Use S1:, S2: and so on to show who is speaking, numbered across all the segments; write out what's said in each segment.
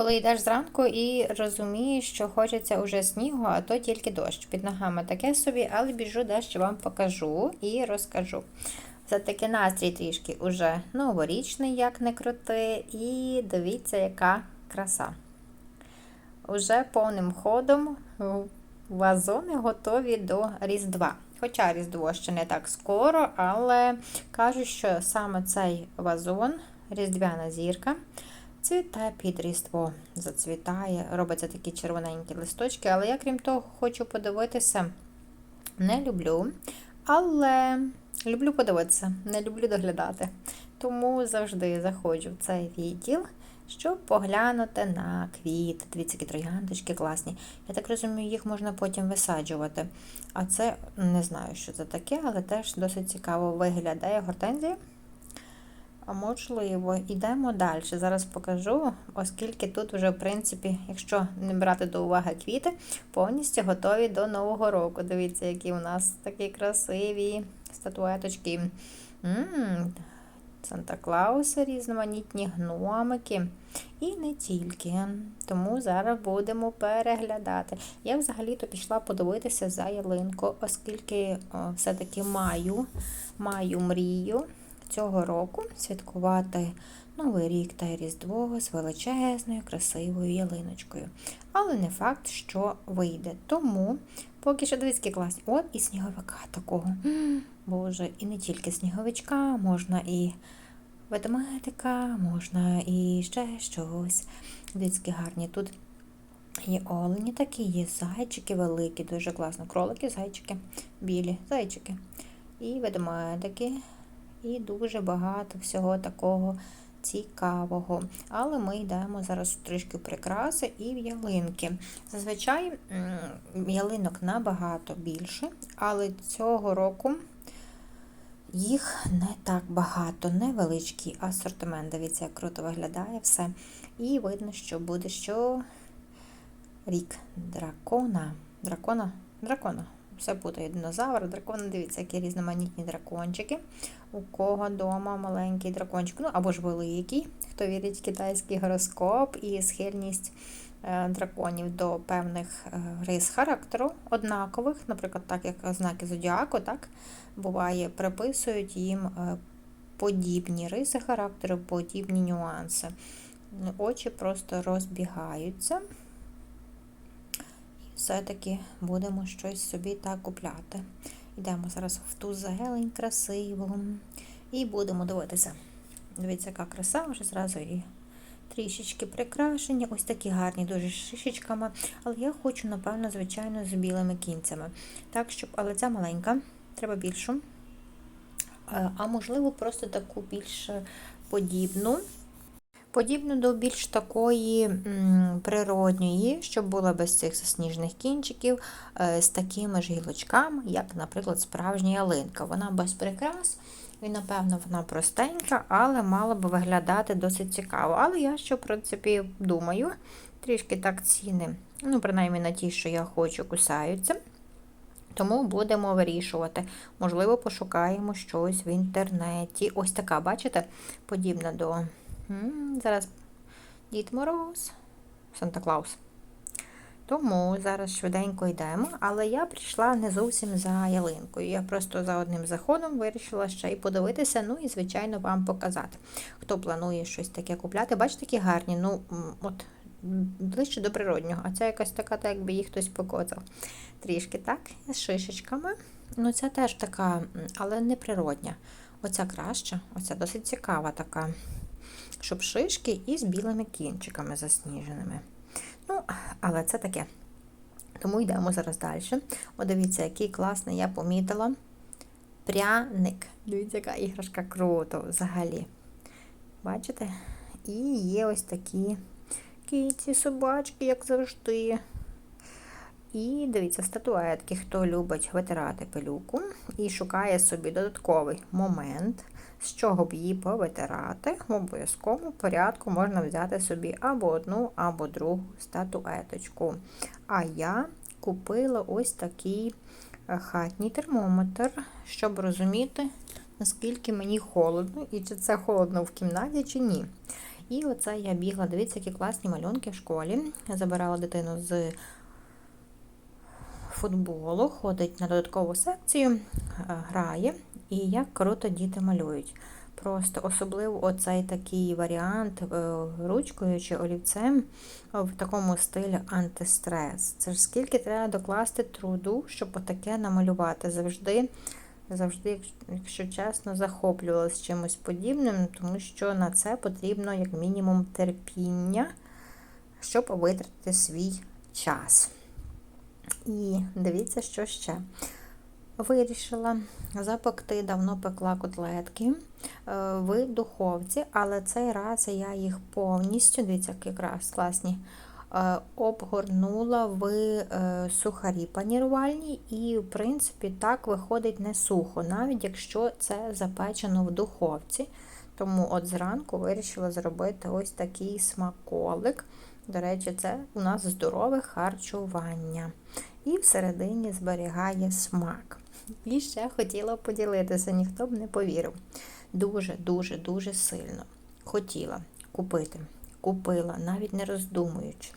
S1: Коли йдеш зранку і розумієш, що хочеться уже снігу, а то тільки дощ. Під ногами таке собі, але біжу дещо вам покажу і розкажу. Все-таки настрій трішки уже новорічний, як не крути, і дивіться, яка краса. Уже повним ходом вазони готові до Різдва. Хоча Різдво ще не так скоро, але кажуть, що саме цей вазон, Різдвяна зірка, цвіте під Різдво, зацвітає, робиться такі червоненькі листочки, але я, крім того, хочу подивитися, не люблю, але люблю подивитися, не люблю доглядати. Тому завжди заходжу в цей відділ, щоб поглянути на квіти. Дивіться, які трояндочки класні. Я так розумію, їх можна потім висаджувати. А це не знаю, що це таке, але теж досить цікаво виглядає гортензія. А можливо, йдемо далі. Зараз покажу, оскільки тут вже, в принципі, якщо не брати до уваги квіти, повністю готові до Нового року. Дивіться, які у нас такі красиві статуеточки. М-м, Санта-Клауси, різноманітні гномики. І не тільки. Тому зараз будемо переглядати. Я взагалі-то пішла подивитися за ялинку, оскільки все-таки маю, маю мрію цього року святкувати Новий рік та Різдво з величезною, красивою ялиночкою. Але не факт, що вийде. Тому поки що дивіться класні. От і сніговика такого. Боже, і не тільки сніговичка, можна і ведмедика, можна і ще щось. Дивіться, гарні. Тут є олені такі, є зайчики великі, дуже класно. Кролики, зайчики, білі, зайчики. І ведмедики. І дуже багато всього такого цікавого. Але ми йдемо зараз трішки прикраси і в ялинки. Зазвичай ялинок набагато більше, але цього року їх не так багато, невеличкий асортимент. Дивіться, як круто виглядає все. І видно, що буде що рік дракона. Дракона? Дракона. Все буде динозавр, дракон, дивіться, які різноманітні дракончики. У кого вдома маленький дракончик, ну або ж великий, хто вірить в китайський гороскоп і схильність е, драконів до певних е, рис характеру, однакових, наприклад, так як знаки зодіаку, так, буває, приписують їм е, подібні риси характеру, подібні нюанси. Очі просто розбігаються все-таки будемо щось собі так купляти. Йдемо зараз в ту зелень красиву і будемо дивитися. Дивіться, яка краса, вже зразу і трішечки прикрашені. Ось такі гарні, дуже шишечками. Але я хочу, напевно, звичайно, з білими кінцями. Так, щоб, але ця маленька, треба більшу. А можливо, просто таку більш подібну. Подібно до більш такої природньої, щоб була без цих засніжних кінчиків, е, з такими ж гілочками, як, наприклад, справжня ялинка. Вона без прикрас, і, напевно, вона простенька, але мала би виглядати досить цікаво. Але я що, в принципі, думаю, трішки так ціни, ну, принаймні на ті, що я хочу, кусаються. Тому будемо вирішувати. Можливо, пошукаємо щось в інтернеті. Ось така, бачите, подібна до. Зараз Дід Мороз, Санта Клаус. Тому зараз швиденько йдемо, але я прийшла не зовсім за ялинкою. Я просто за одним заходом вирішила ще й подивитися, ну і, звичайно, вам показати. Хто планує щось таке купляти, бачите, такі гарні, ну, от, ближче до природнього. А це якась така, так якби їх хтось покоцав. Трішки, так, з шишечками. Ну, ця теж така, але не природня. Оця краща, оця досить цікава така щоб шишки із білими кінчиками засніженими. Ну, але це таке. Тому йдемо зараз далі. О, дивіться, який класний я помітила. Пряник. Дивіться, яка іграшка круто взагалі. Бачите? І є ось такі кіці, собачки, як завжди. І дивіться, статуетки, хто любить витирати пилюку і шукає собі додатковий момент з чого б її повитирати, в обов'язковому порядку можна взяти собі або одну, або другу статуеточку. А я купила ось такий е, хатній термометр, щоб розуміти, наскільки мені холодно, і чи це холодно в кімнаті, чи ні. І оце я бігла, дивіться, які класні малюнки в школі. Я забирала дитину з футболу, ходить на додаткову секцію, е, грає, і як круто діти малюють. Просто особливо оцей такий варіант е, ручкою чи олівцем в такому стилі антистрес. Це ж скільки треба докласти труду, щоб отаке намалювати. Завжди, завжди, якщо чесно, захоплювалася чимось подібним, тому що на це потрібно, як мінімум, терпіння, щоб витратити свій час. І дивіться, що ще. Вирішила запекти, давно пекла котлетки е, в духовці, але цей раз я їх повністю, дивіться, як якраз класні, е, обгорнула в е, сухарі панірувальні, і, в принципі, так виходить не сухо, навіть якщо це запечено в духовці. Тому от зранку вирішила зробити ось такий смаколик. До речі, це у нас здорове харчування. І всередині зберігає смак. І ще хотіла поділитися, ніхто б не повірив. Дуже-дуже дуже сильно хотіла купити. Купила, навіть не роздумуючи.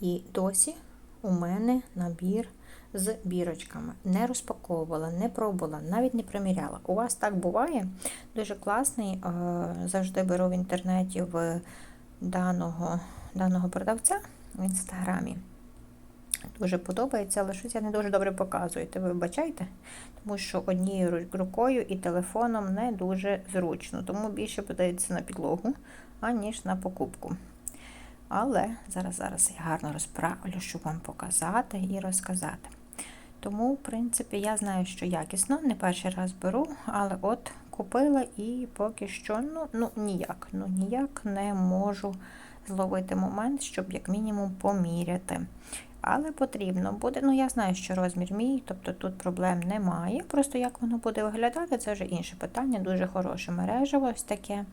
S1: І досі у мене набір з бірочками. Не розпаковувала, не пробувала, навіть не приміряла. У вас так буває. Дуже класний. Е, завжди беру в інтернеті в даного, даного продавця в інстаграмі. Дуже подобається, але щось я не дуже добре показую. Ви вибачайте, тому що однією рукою і телефоном не дуже зручно, тому більше подається на підлогу, аніж на покупку. Але зараз зараз я гарно розправлю, щоб вам показати і розказати. Тому, в принципі, я знаю, що якісно, не перший раз беру, але от купила і поки що ну, ну ніяк, ну ніяк не можу зловити момент, щоб як мінімум поміряти. Але потрібно буде, ну я знаю, що розмір мій, тобто тут проблем немає. Просто як воно буде виглядати, це вже інше питання. Дуже хороше мережево ось таке.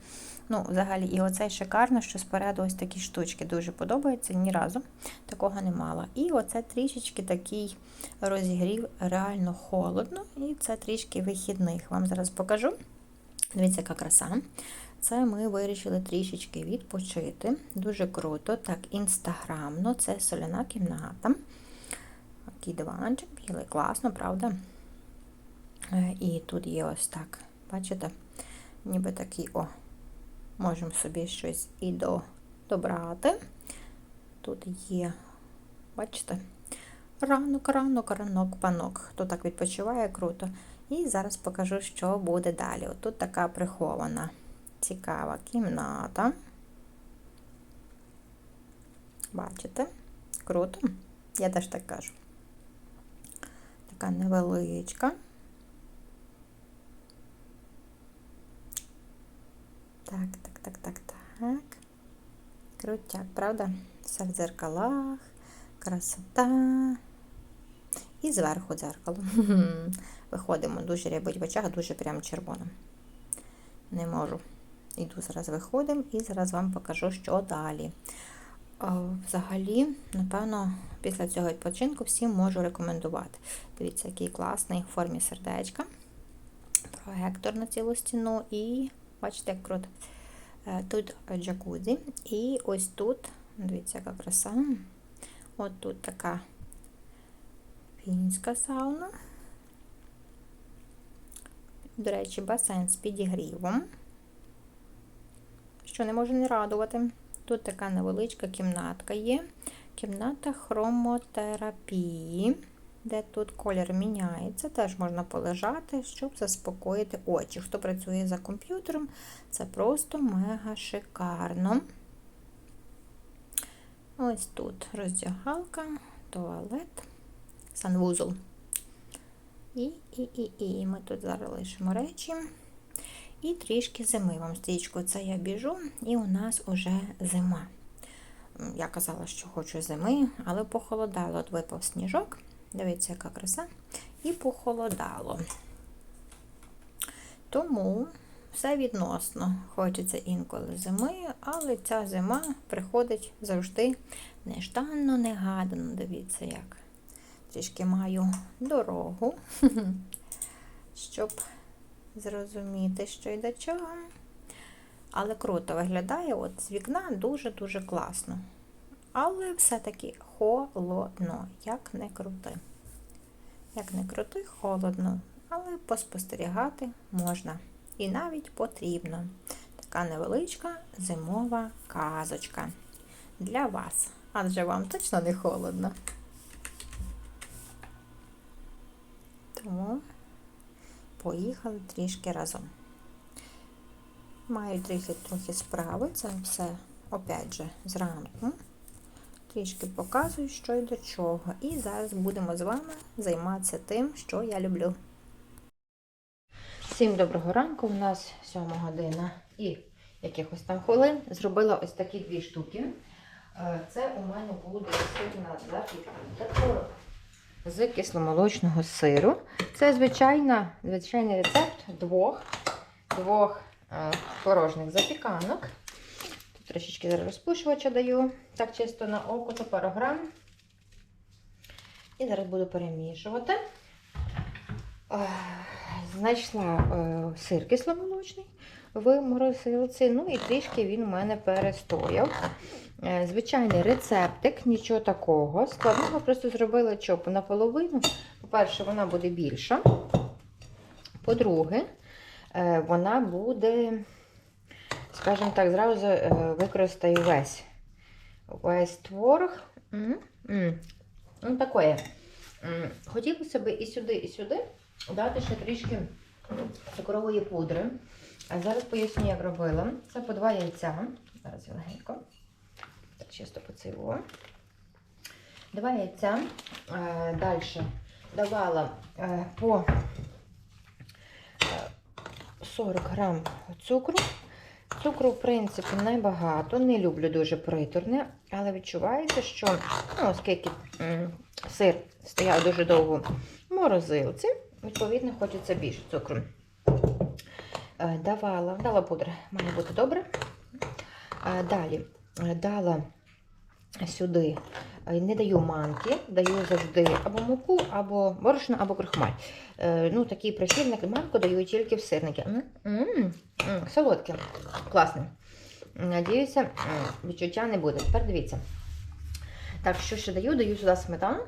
S1: Ну, взагалі, і оцей шикарно, що спереду ось такі штучки дуже подобаються, ні разу такого не мала. І оце трішечки такий розігрів, реально холодно, і це трішки вихідних. Вам зараз покажу. Дивіться, яка краса. Це ми вирішили трішечки відпочити. Дуже круто, так, інстаграмно, це соляна кімната. Такий диванчик, білий, класно, правда? Е, і тут є ось так, бачите? Ніби такий, о, можемо собі щось і до, добрати. Тут є, бачите, ранок, ранок, ранок, панок. Хто так відпочиває, круто. І зараз покажу, що буде далі. От тут така прихована цікава кімната. Бачите? Круто? Я теж так кажу. Така невеличка. Так, так, так, так, так. Крутяк, правда? Все в дзеркалах, красота. І зверху дзеркало. Виходимо, дуже рябить в очах, дуже прям червоно. Не можу. Іду зараз виходимо і зараз вам покажу, що далі. Взагалі, напевно, після цього відпочинку всім можу рекомендувати. Дивіться, який класний в формі сердечка. Проектор на цілу стіну і, бачите, як круто. Е, тут джакузі. І ось тут, дивіться, яка краса. От тут така фінська сауна. До речі, басейн з підігрівом що не може не радувати. Тут така невеличка кімнатка є. Кімната хромотерапії, де тут колір міняється, теж можна полежати, щоб заспокоїти очі. Хто працює за комп'ютером, це просто мега шикарно. Ось тут роздягалка, туалет, санвузол. І, і, і, і ми тут зараз лишимо речі. І трішки зими вам стрічку це я біжу, і у нас уже зима. Я казала, що хочу зими, але похолодало. От випав сніжок. Дивіться, яка краса. І похолодало. Тому все відносно. Хочеться інколи зими, але ця зима приходить завжди нежданно, негадано. Дивіться, як. Трішки маю дорогу, щоб зрозуміти, що й до чого. Але круто виглядає, от з вікна дуже-дуже класно. Але все-таки холодно, як не крути. Як не крути, холодно, але поспостерігати можна. І навіть потрібно. Така невеличка зимова казочка для вас. Адже вам точно не холодно. Тому поїхали трішки разом. Маю трохи трохи справи, це все опять же зранку. Трішки показую, що і до чого. І зараз будемо з вами займатися тим, що я люблю. Всім доброго ранку. У нас 7 година і якихось там хвилин. Зробила ось такі дві штуки. Е, Це у мене буде сирна запіканка творог з кисломолочного сиру. Це звичайна, звичайний рецепт двох, двох е, порожніх запіканок. Тут Трошечки зараз розпушувача даю, так чисто на око, це пару грам. І зараз буду перемішувати. Е, Знайшла е, сир кисломолочний в морозилці, ну і трішки він у мене перестояв. Е, Звичайний рецептик, нічого такого. Складного просто зробила чоп наполовину. По-перше, вона буде більша. По-друге, вона буде, скажімо так, зразу використаю весь весь творог. Ну, такое. М, Хотілося б і сюди, і сюди дати ще трішки цукрової пудри. А зараз поясню, як робила. Це по два яйця. Зараз я легенько. Так, чисто поцілую. Два яйця. Е, Далі давала е, по е, 40 грам цукру. Цукру, в принципі, небагато. Не люблю дуже приторне, але відчувається, що, ну, оскільки сир стояв дуже довго в морозилці, відповідно, хочеться більше цукру. Е, Давала, дала пудра, має бути добре. Е, Далі е, дала сюди, не даю манки, даю завжди або муку, або борошно, або крохмаль. Е, Ну, такий прихильник манку даю тільки в сирники. М, м, м, Солодке, класне. Надіюся, відчуття не буде. Тепер дивіться. Так, що ще даю? Даю сюди сметану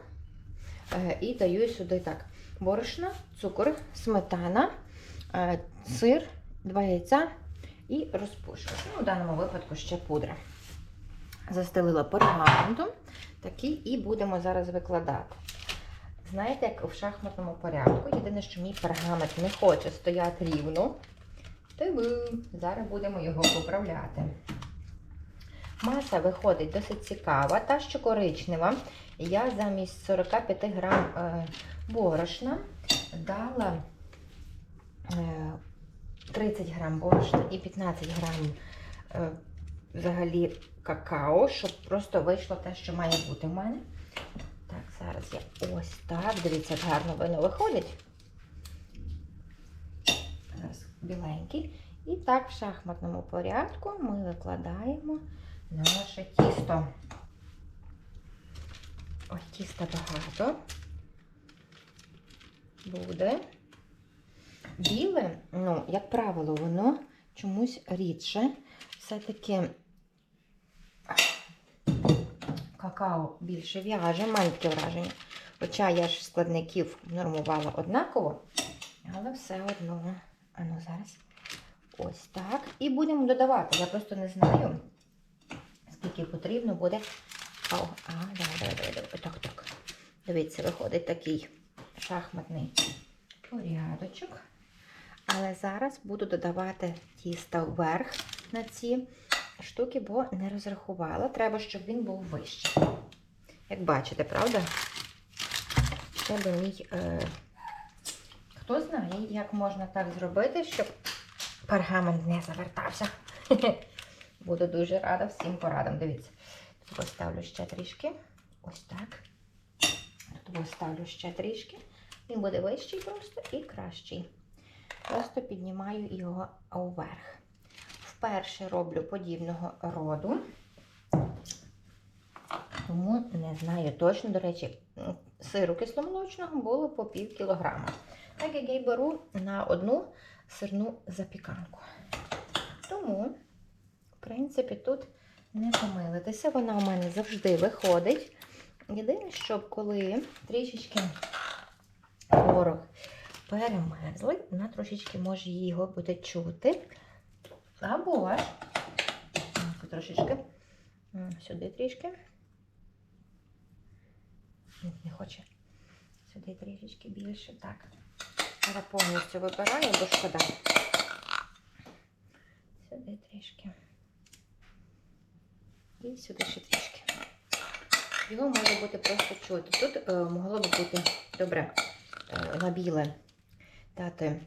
S1: і даю сюди так. Борошно, цукор, сметана, е, сир, два яйця і розпушувач. Ну, в даному випадку ще пудра. Застелила пергаментом, такий і будемо зараз викладати. Знаєте, як в шахматному порядку. Єдине, що мій пергамент не хоче стояти рівно. Тому зараз будемо його поправляти. Маса виходить досить цікава, та що коричнева. Я замість 45 грам е, борошна дала е, 30 грам борошна і 15 грам е, взагалі какао, щоб просто вийшло те, що має бути в мене. Так, зараз я ось так. Дивіться, гарно воно виходить. Зараз біленький. І так, в шахматному порядку ми викладаємо наше тісто. Ой, тіста багато буде. Біле, ну, як правило, воно чомусь рідше. Все-таки какао більше в'яже, має таке враження. Хоча я ж складників нормувала однаково, але все одно. А ну зараз ось так. І будемо додавати. Я просто не знаю, скільки потрібно буде. О, а, давай, давай, давай, давай. Так, так. Дивіться, виходить такий шахматний порядочок. Але зараз буду додавати тісто вверх на ці штуки, бо не розрахувала. Треба, щоб він був вищий. Як бачите, правда? Би мій. Е... Хто знає, як можна так зробити, щоб пергамент не завертався. Буду дуже рада всім порадам. Дивіться. Поставлю ще трішки. Ось так. Тут поставлю ще трішки. Він буде вищий просто і кращий. Просто піднімаю його вверх. Вперше роблю подібного роду, тому не знаю точно, до речі, сиру кисломолочного було по пів кілограма. Так як я й беру на одну сирну запіканку. Тому в принципі, тут не помилитися. Вона у мене завжди виходить. Єдине, що коли трішечки творог перемерзли, вона трошечки може його буде чути. Або трошечки сюди трішки. Не хоче. Сюди трішечки більше. Так. Я повністю вибираю, бо шкода. Сюди трішки. І сюди ще трішки. Його може бути просто чути. Тут е, могло б бути добре е, на дати е,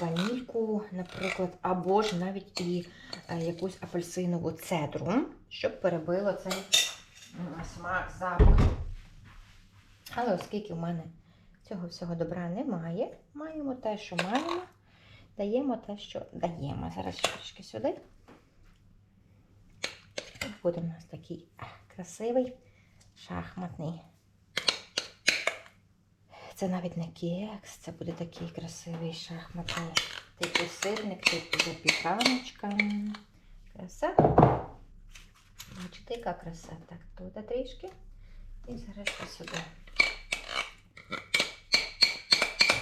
S1: ванільку, наприклад, або ж навіть і е, якусь апельсинову цедру, щоб перебило цей смак, запах. Але оскільки в мене цього всього добра немає, маємо те, що маємо, даємо те, що даємо. Зараз трішки сюди. Буде у нас такий а, красивий шахматний. Це навіть не кекс, це буде такий красивий шахматний типу сирник, типу запіканочка. Краса. Бачите, яка краса. Так, тут трішки. І зараз сюди.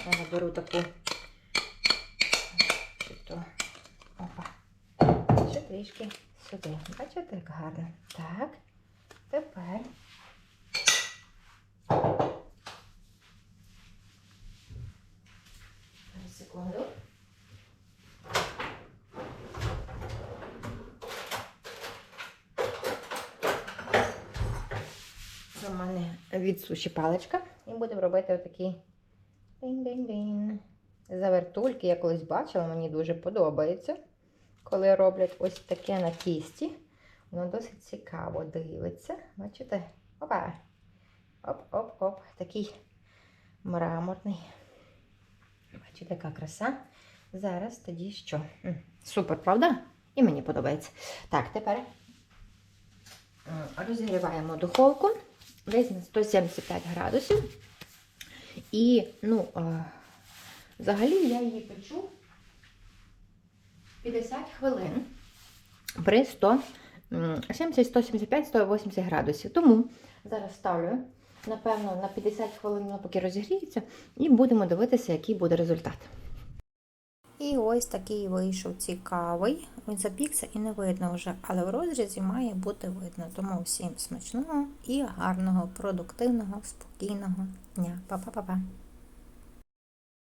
S1: Я беру таку. Опа. Ще трішки сюди. Бачите, як гарно. Так. Тепер. Секунду. Це в мене від суші паличка. І будемо робити отакі бін-бін-бін. Завертульки я колись бачила, мені дуже подобається. Коли роблять ось таке на тісті. Воно досить цікаво дивиться. Бачите? Опа. Оп-оп-оп. Такий мраморний. Бачите, яка краса. Зараз тоді що? Супер, правда? І мені подобається. Так, тепер розігріваємо духовку десь на 175 градусів. І, ну, е, взагалі я її печу 50 хвилин при 170, 175, 180 градусів. Тому зараз ставлю, напевно, на 50 хвилин, поки розігріється, і будемо дивитися, який буде результат. І ось такий вийшов цікавий. Він запікся і не видно вже, але в розрізі має бути видно. Тому всім смачного і гарного, продуктивного, спокійного дня. Па-па-па-па!